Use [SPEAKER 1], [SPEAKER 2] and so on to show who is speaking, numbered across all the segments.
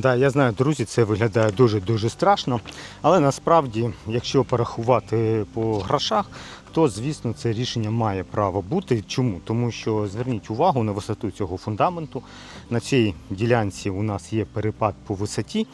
[SPEAKER 1] Да, я знаю, друзі, це виглядає дуже-дуже страшно. Але насправді, якщо порахувати по грошах, то звісно це рішення має право бути. Чому? Тому що зверніть увагу на висоту цього фундаменту. На цій ділянці у нас є перепад по висоті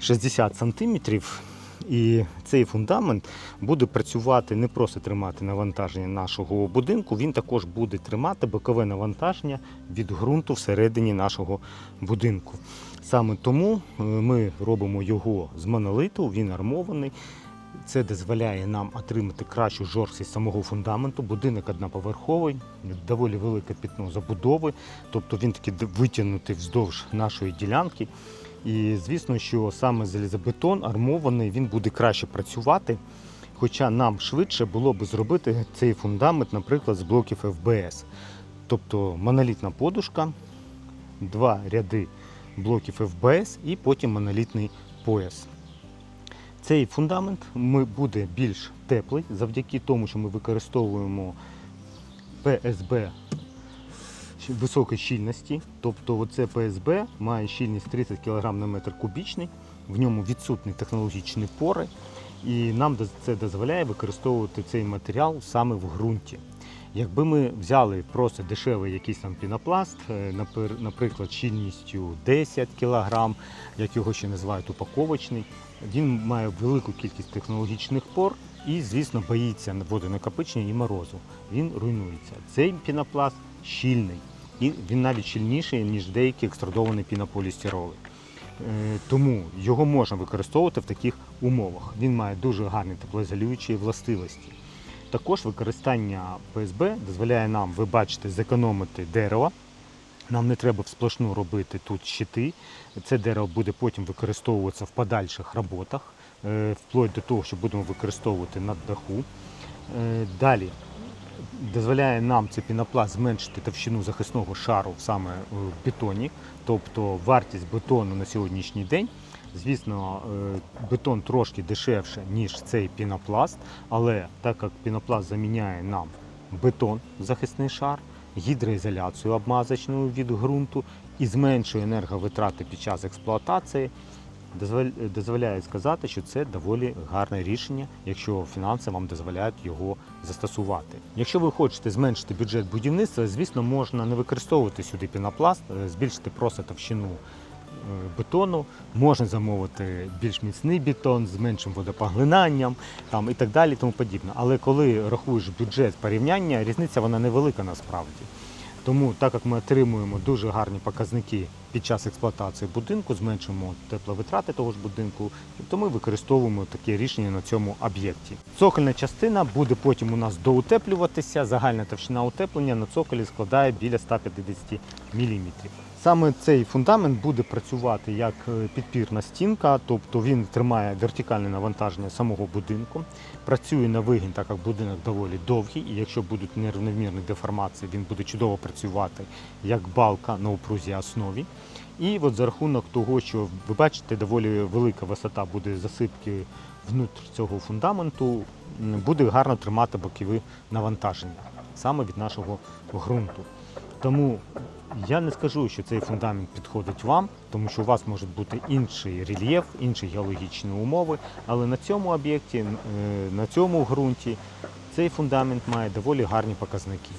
[SPEAKER 1] 60 сантиметрів. І цей фундамент буде працювати не просто тримати навантаження нашого будинку, він також буде тримати бокове навантаження від ґрунту всередині нашого будинку. Саме тому е, ми робимо його з монолиту, він армований. Це дозволяє нам отримати кращу жорсткість самого фундаменту. Будинок одноповерховий, доволі велике пітно забудови, тобто він таки витягнутий вздовж нашої ділянки. І звісно, що саме залізобетон армований, він буде краще працювати. Хоча нам швидше було б зробити цей фундамент, наприклад, з блоків ФБС. Тобто монолітна подушка, два ряди блоків ФБС і потім монолітний пояс. Цей фундамент буде більш теплий завдяки тому, що ми використовуємо ПСБ високої щільності. Тобто оце ПСБ має щільність 30 кг на метр кубічний, в ньому відсутні технологічні пори, і нам це дозволяє використовувати цей матеріал саме в ґрунті. Якби ми взяли просто дешевий якийсь там пінопласт, е, наприклад, щільністю 10 кг, як його ще називають упаковочний, він має велику кількість технологічних пор і, звісно, боїться водонакопичення і морозу. Він руйнується. Цей пінопласт щільний, і він навіть щільніший, ніж деякі екструдовані пінополістироли. Е, Тому його можна використовувати в таких умовах. Він має дуже гарні теплоізолюючі властивості. Також використання ПСБ дозволяє нам, ви бачите, зекономити дерево. Нам не треба всплошну робити тут щити. Це дерево буде потім використовуватися в подальших роботах, е, вплоть до того, що будемо використовувати на даху. Е, Далі дозволяє нам цей пінопласт зменшити товщину захисного шару саме в бетоні. Тобто вартість бетону на сьогоднішній день, звісно, е, бетон трошки дешевше, ніж цей пінопласт, але так як пінопласт заміняє нам бетон, захисний шар, гідроізоляцію обмазочну від ґрунту і зменшує енерговитрати під час експлуатації, дозволя- дозволяє сказати, що це доволі гарне рішення, якщо фінанси вам дозволяють його застосувати. Якщо ви хочете зменшити бюджет будівництва, звісно, можна не використовувати сюди пінопласт, е, збільшити просто товщину е, бетону, можна замовити більш міцний бетон з меншим водопоглинанням там, і так далі, тому подібне. Але коли рахуєш бюджет порівняння, різниця вона невелика насправді. Тому, так як ми отримуємо дуже гарні показники під час експлуатації будинку, зменшуємо тепловитрати того ж будинку, то ми використовуємо таке рішення на цьому об'єкті. Цокольна частина буде потім у нас доутеплюватися. Загальна товщина утеплення на цоколі складає біля 150 мм. Саме цей фундамент буде працювати як е, підпірна стінка, тобто він тримає вертикальне навантаження самого будинку, працює на вигін, так як будинок доволі довгий, і якщо будуть нерівномірні деформації, він буде чудово працювати як балка на упрузій основі. І от за рахунок того, що ви бачите, доволі велика висота буде засипки внутрі цього фундаменту, буде гарно тримати бокові навантаження саме від нашого ґрунту. Тому я не скажу, що цей фундамент підходить вам, тому що у вас може бути інший рельєф, інші геологічні умови. Але на цьому об'єкті, е, на цьому ґрунті цей фундамент має доволі гарні показники.